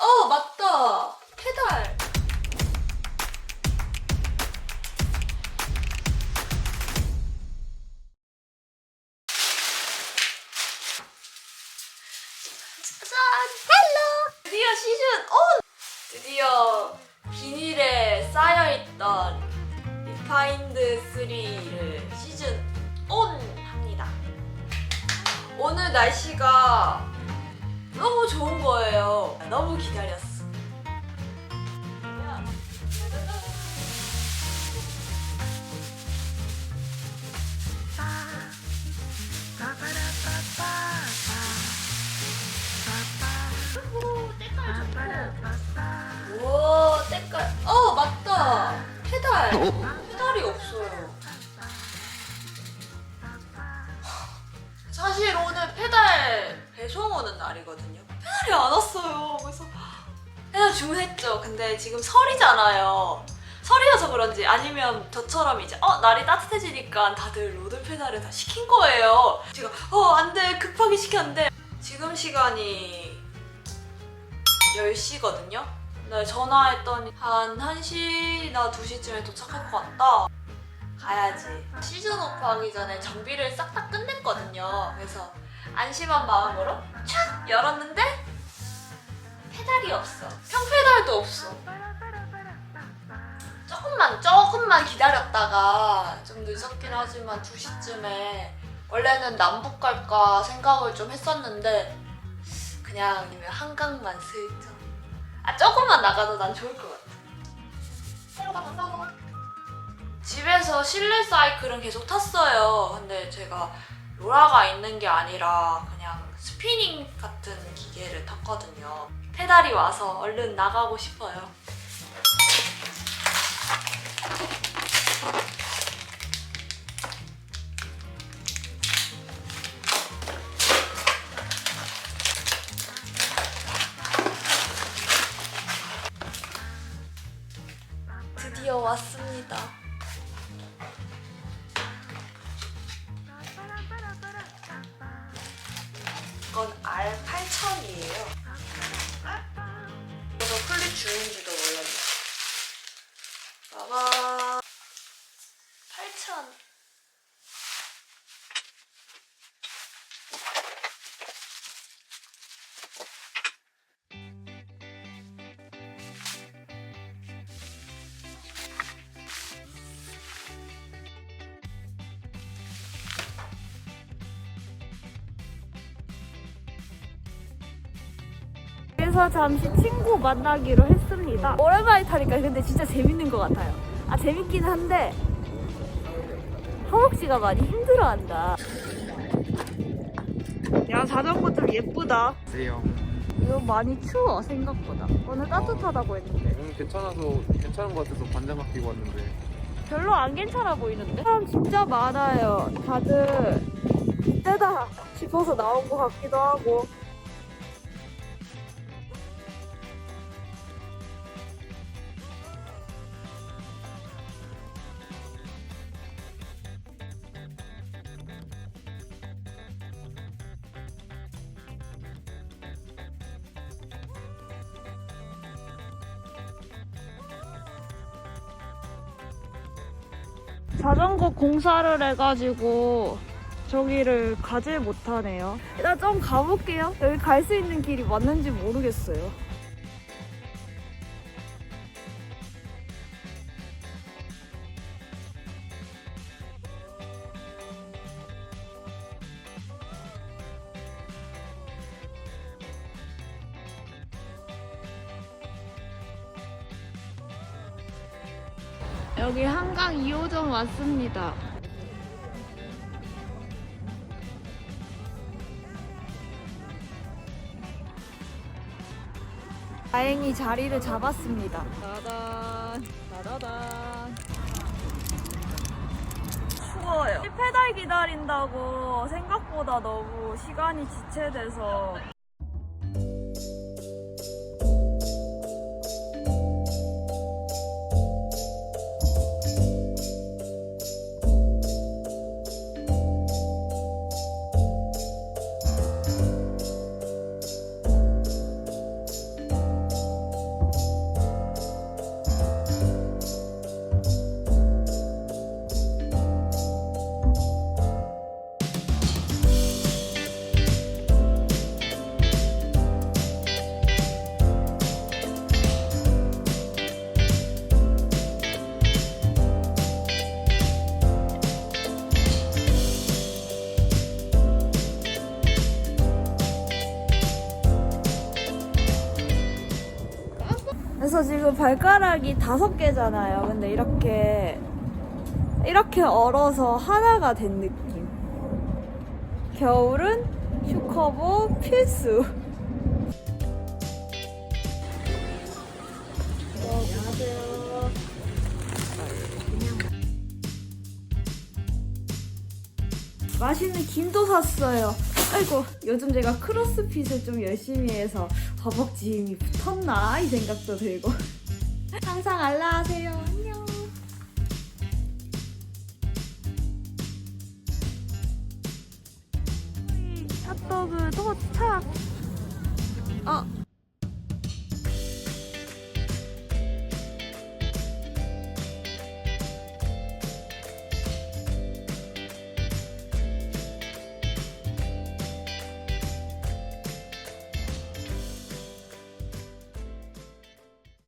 어 맞다. 페달. 짜잔. 헬로. 드디어 시즌 온. 드디어 비닐에 쌓여있던 리파인드 3를 시즌 온 합니다. 오늘 날씨가 너무 좋은 거예요. 너무 기다렸어. 우 주문했죠. 근데 지금 설이잖아요. 설이어서 그런지 아니면 저처럼 이제 어 날이 따뜻해지니까 다들 로드 페달을 다 시킨 거예요. 제가 어 안 돼 급하게 시켰는데 지금 시간이 10시거든요. 네, 전화했더니 한 1시나 2시쯤에 도착할 것 같다. 가야지. 시즌 오프 하기 전에 정비를 싹 다 끝냈거든요. 그래서 안심한 마음으로 촥 열었는데 페달이 없어. 평페달도 없어. 조금만 조금만 기다렸다가 좀 늦었긴 하지만 2시쯤에 원래는 남북 갈까 생각을 좀 했었는데 그냥 한강만 슬쩍 아 조금만 나가도 난 좋을 것 같아. 집에서 실내 사이클은 계속 탔어요. 근데 제가 로라가 있는 게 아니라 그냥 스피닝 같은 기계를 탔거든요. 페달이 와서 얼른 나가고 싶어요. 드디어 왔습니다. 이건 R8000이에요. 그래서 클립 주는지도 몰랐네. 봐봐. 8000. 그래서 잠시 친구 만나기로 했습니다. 오랜만에 타니까 근데 진짜 재밌는 것 같아요. 아 재밌긴 한데 허벅지가 많이 힘들어한다. 야 자전거 좀 예쁘다. 안녕하세요. 이거 많이 추워 생각보다. 오늘 따뜻하다고 했는데 오늘 괜찮아서 괜찮은 것 같아서 반장갑 끼고 왔는데 별로 안 괜찮아 보이는데? 사람 진짜 많아요. 다들 이때다 싶어서 나온 것 같기도 하고. 자전거 공사를 해가지고 저기를 가질 못하네요. 일단 좀 가볼게요. 여기 갈 수 있는 길이 맞는지 모르겠어요. 여기 한강 2호점 왔습니다. 다행히 자리를 잡았습니다. 따단, 따다단. 추워요. 페달 기다린다고 생각보다 너무 시간이 지체돼서 그래서 지금 발가락이 다섯 개잖아요. 근데 이렇게 이렇게 얼어서 하나가 된 느낌. 겨울은 슈커보 필수. 맛있는 김도 샀어요. 아이고 요즘 제가 크로스핏을 좀 열심히 해서 허벅지 힘이 붙었나 이 생각도 들고 항상 알라하세요. 안녕. 핫도그 도착. 어